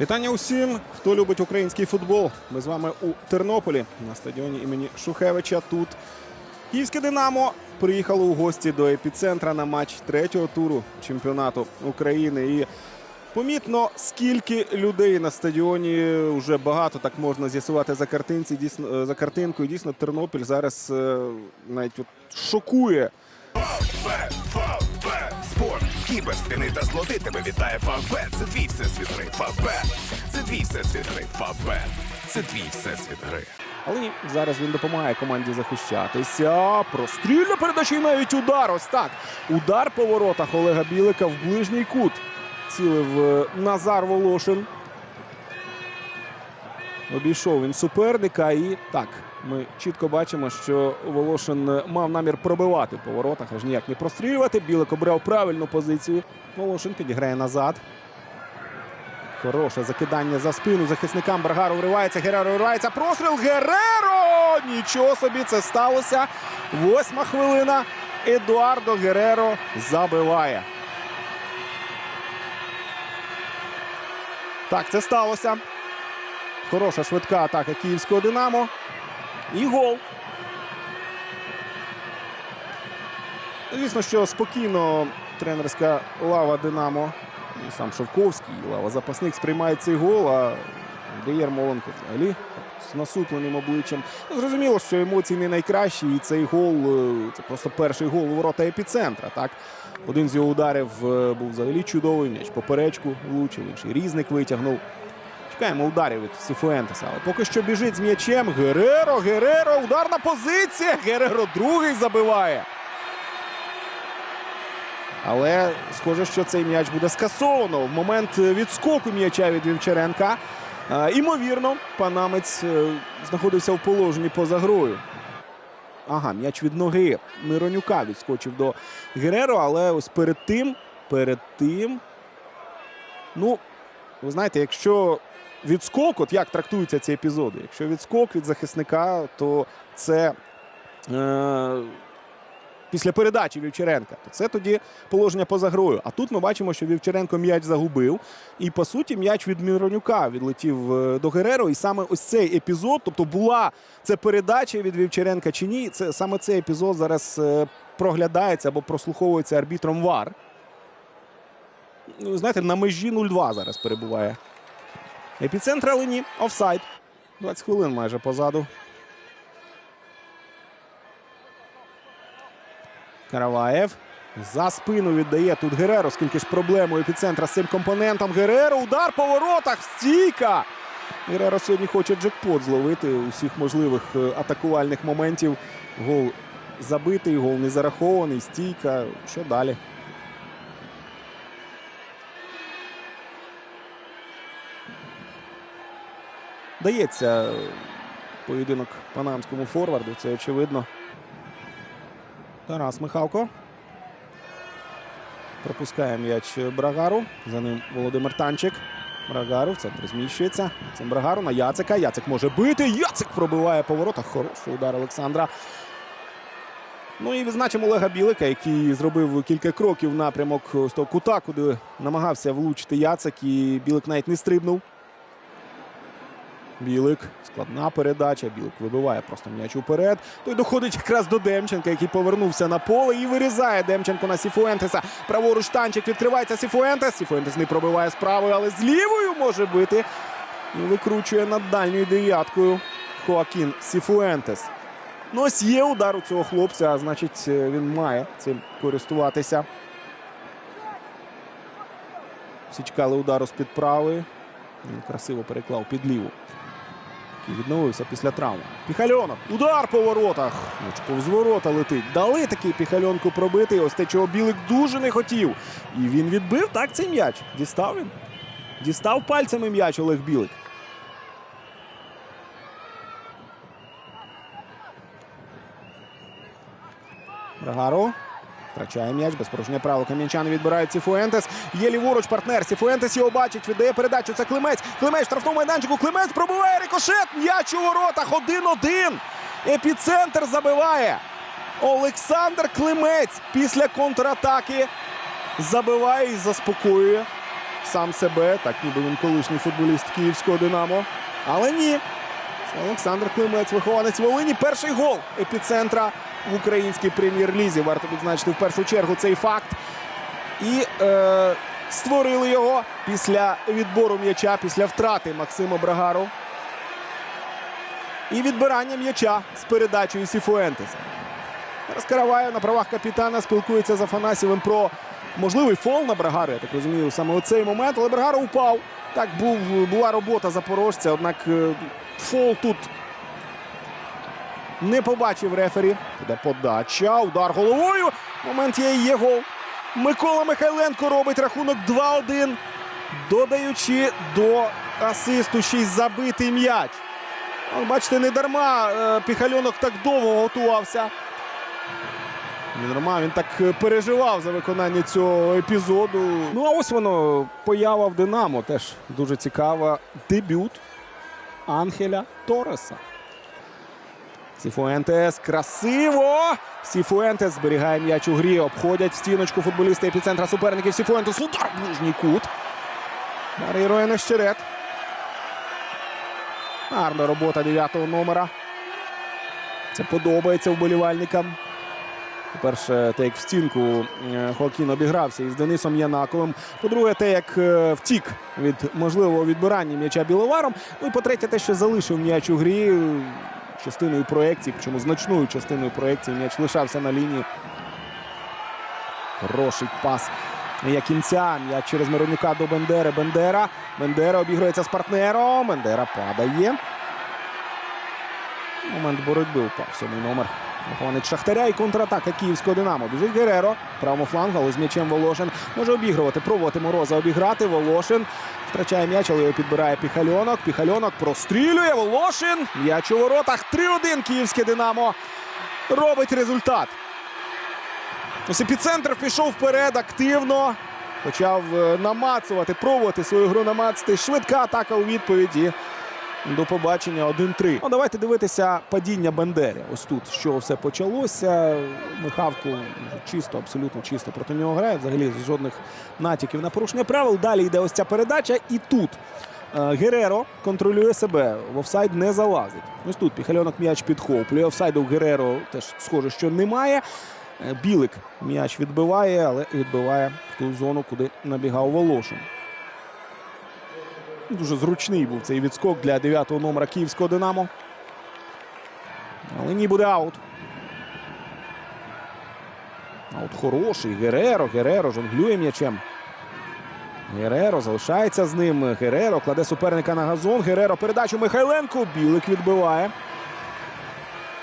Вітання усім, хто любить український футбол. Ми з вами у Тернополі на стадіоні імені Шухевича. Тут Київське Динамо приїхало у гості до епіцентра на матч третього туру чемпіонату України. І помітно, скільки людей на стадіоні вже багато так можна з'ясувати за картинці. Дійсно е, за картинкою. Дійсно, Тернопіль зараз е, навіть от шокує Стіни та злоти тебе вітає Фавбет. Це твій всесвіт гри. Фавбет. Це твій всесвіт гри. Фавбет. Це твій всесвіт гри. Але ні, зараз він допомагає команді захищатися. Прострільна передача і навіть удар. Ось так. Удар по воротах Олега Білика в ближній кут. Цілив е, Назар Волошин. Обійшов він суперника і так. Ми чітко бачимо, що Волошин е, мав намір пробивати по воротах, аж ніяк не прострілювати. Білик обрав правильну позицію. Волошин підіграє назад. Хороше закидання за спину захисникам. Баргаро вривається, Гереро вривається. Простріл Гереро! Нічого собі це сталося. Восьма хвилина. Едуардо Гереро забиває. Так, це сталося. Хороша швидка атака київського Динамо. І гол. Звісно, що спокійно тренерська лава Динамо і сам Шовковський, і лава запасник сприймають цей гол, а Андрій Ярмоленко взагалі з насупленим обличчям. Ну, Зрозуміло, що емоції не найкращі, і цей гол е, це просто перший гол у ворота епіцентра. Так? Один з його ударів е, був взагалі чудовий, м'яч поперечку влучив, інший різник витягнув. Чекаємо ударів від Сіфуентеса. Але поки що біжить з м'ячем. Гереро, Гереро, ударна позиція. Гереро другий забиває. Але схоже, що цей м'яч буде скасовано в момент відскоку м'яча від Вівчаренка. Імовірно, панамець е, знаходився в положенні поза грою. Ага, м'яч від ноги Миронюка відскочив до Гереро, але ось перед тим, перед тим. Ну, ви знаєте, якщо відскок, от як трактуються ці епізоди? Якщо відскок від захисника, то це. Е- після передачі Вівчаренка, то це тоді положення поза грою. А тут ми бачимо, що Вівчаренко м'яч загубив. І по суті, м'яч від Міронюка відлетів е, до Гереро. І саме ось цей епізод, тобто була це передача від Вівчаренка чи ні, це саме цей епізод зараз е, проглядається або прослуховується арбітром ВАР. Ну, знаєте, на межі 0-2 зараз перебуває. Епіцентр, але ні. Офсайд. 20 хвилин майже позаду. Караваєв. За спину віддає тут Гереро. Скільки ж проблем у епіцентра з цим компонентом. Гереро. Удар по воротах. Стійка. Гереро сьогодні хоче джекпот зловити усіх можливих е, атакувальних моментів. Гол забитий, гол не зарахований. Стійка. Що далі? Дається е, поєдинок панамському форварду. Це очевидно. Тарас Михалко. Пропускає м'яч Брагару. За ним Володимир Танчик. Брагару в центр зміщується. Цим Брагару на Яцика. Яцик може бити. Яцик пробиває по воротах. Хороший удар Олександра. Ну і відзначимо Олега Білика, який зробив кілька кроків в напрямок з того кута, куди намагався влучити Яцик. І Білик навіть не стрибнув. Білик. Складна передача. Білик вибиває просто м'яч уперед. Той доходить якраз до Демченка, який повернувся на поле і вирізає Демченко на Сіфуентеса. Праворуч танчик відкривається Сіфуентес. Сіфуентес не пробиває з правою, але з лівою може бити. І викручує над дальньою дев'яткою Хоакін Сіфуентес. Ну, ось є удар у цього хлопця, а значить, е, він має цим користуватися. Всі чекали удару з-під правої. Він красиво переклав під ліву. Який відновився після травми. Піхальонок. Удар по воротах. Повз ворота летить. Дали такий піхальонку пробити. Ось те, чого Білик дуже не хотів. І він відбив так цей м'яч. Дістав він. Дістав пальцями м'яч Олег Білик. Брагаро. Втрачає м'яч, без порушення правил кам'янчани відбирають Сіфуентес. Є ліворуч партнер. Сіфуентес його бачить, віддає передачу. Це Климець. Климець штрафному майданчику. Климець пробиває рикошет. М'яч у воротах. 1-1. Епіцентр забиває. Олександр Климець після контратаки забиває і заспокоює сам себе, так ніби він колишній футболіст київського Динамо. Але ні. Олександр Климець, вихованець Волині. Перший гол епіцентра в українській прем'єр-лізі. Варто відзначити в першу чергу цей факт. І е, створили його після відбору м'яча, після втрати Максима Брагару. І відбирання м'яча з передачею Сіфуентеса. Зараз Караваєв на правах капітана спілкується з Афанасьєвим про можливий фол на Брагару. Я так розумію, саме у цей момент. Але Брагаро упав. Так був, була робота запорожця, однак е, фол тут не побачив рефері. Іде подача, удар головою. Момент є і є гол. Микола Михайленко робить рахунок 2-1, додаючи до асисту ще й забитий м'яч. Бачите, не дарма е, Піхальонок так довго готувався. Не дарма він так е, переживав за виконання цього епізоду. Ну а ось воно поява в Динамо. Теж дуже цікава. Дебют Анхеля Тореса. Сіфуентес красиво. Сіфуентес зберігає м'яч у грі. Обходять стіночку футболісти епіцентра суперників. Сіфуентес удар в ближній кут. Дарирує Нещерет. Гарна робота дев'ятого номера. Це подобається вболівальникам. По-перше, те, як в стінку е, Хоакін обігрався із Денисом Янаковим. По-друге, те, як е, втік від можливого відбирання м'яча біловаром. Ну і по-третє, те, що залишив м'яч у грі частиною проекції, причому значною частиною проекції м'яч лишався на лінії. Хороший пас Якімця. М'яч через Миронюка до Бендери. Бендера. Бендера обігрується з партнером. Бендера падає. Момент боротьби упав сьомий номер. Вихованець Шахтаря і контратака київського Динамо. Біжить Гереро. Правому флангу, але з м'ячем Волошин. Може обігрувати, пробувати Мороза обіграти. Волошин втрачає м'яч, але його підбирає Піхальонок. Піхальонок прострілює. Волошин. М'яч у воротах. 3-1 київське Динамо. Робить результат. Ось епіцентр пішов вперед активно. Почав е, намацувати, пробувати свою гру намацати. Швидка атака у відповіді. До побачення 1-3. Ну, давайте дивитися падіння Бендері. Ось тут з чого все почалося. Михавку чисто, абсолютно чисто проти нього грає. Взагалі жодних натяків на порушення правил. Далі йде ось ця передача. І тут е, Гереро контролює себе. В офсайд не залазить. Ось тут Піхальонок м'яч підхоплює. Офсайду Гереро теж схоже, що немає. Е, Білик м'яч відбиває, але відбиває в ту зону, куди набігав Волошин. Дуже зручний був цей відскок для 9-го номера київського Динамо. Але ні буде аут. Аут хороший. Гереро. Гереро жонглює м'ячем. Гереро залишається з ним. Гереро кладе суперника на газон. Гереро передачу Михайленко. Білик відбиває.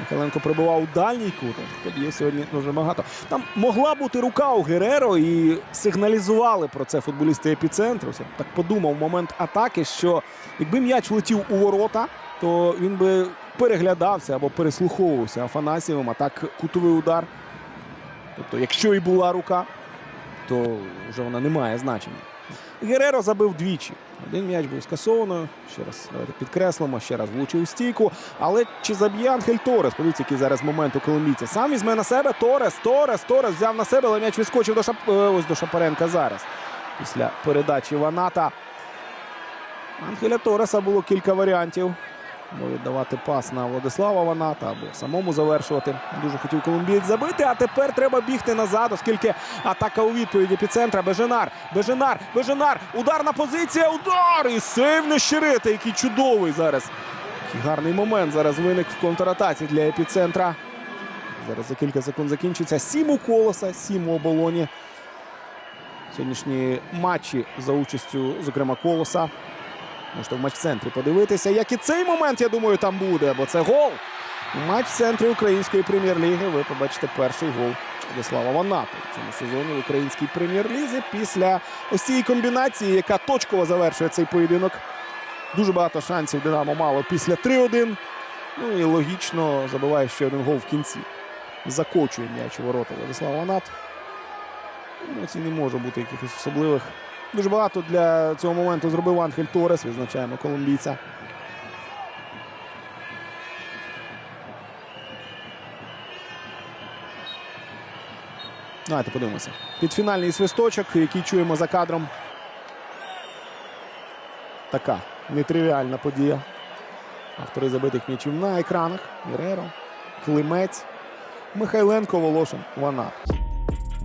Михайленко прибував у дальній кут. Є сьогодні дуже багато. Там могла бути рука у Гереро і сигналізували про це футболісти епіцентру. Я так подумав момент атаки, що якби м'яч влетів у ворота, то він би переглядався або переслуховувався Афанасьєвим, а так кутовий удар. Тобто, якщо і була рука, то вже вона не має значення. Гереро забив двічі. Один м'яч був скасовано. Ще раз давайте підкреслимо, ще раз влучив стійку. Але чи заб'є Ангель Торес? Подивіться, який зараз момент у коломійця. Сам візьме на себе Торес, Торес, Торес взяв на себе, але м'яч відскочив до Шап... е, ось до Шапаренка зараз. Після передачі Ваната. Ангеля Тореса було кілька варіантів. Або віддавати пас на Владислава Ваната, або самому завершувати. Дуже хотів колумбієць забити, а тепер треба бігти назад, оскільки атака у відповіді епіцентра. Беженар, Беженар, Беженар. Ударна позиція, удар! І сейв Нещерета, який чудовий зараз. Гарний момент зараз виник в контратаці для епіцентра. Зараз за кілька секунд закінчиться. Сім у колоса, сім у оболоні. Сьогоднішні матчі за участю, зокрема, колоса. Можете в матч-центрі подивитися, як і цей момент, я думаю, там буде, бо це гол. У матч-центрі української прем'єр-ліги ви побачите перший гол Владислава Ваната в цьому сезоні в українській прем'єр-лізі. Після ось цієї комбінації, яка точково завершує цей поєдинок. Дуже багато шансів Динамо мало після 3-1. Ну і логічно забиває ще один гол в кінці. Закочує м'яч у ворота Владислав Ванат. Емоцій не може бути якихось особливих. Дуже багато для цього моменту зробив Анхель Торес. Відзначаємо колумбійця. Давайте подивимося. Підфінальний свисточок, який чуємо за кадром. така нетривіальна подія. Автори забитих м'ячів на екранах. Гереро, Климець, Михайленко, Волошин, Ванат.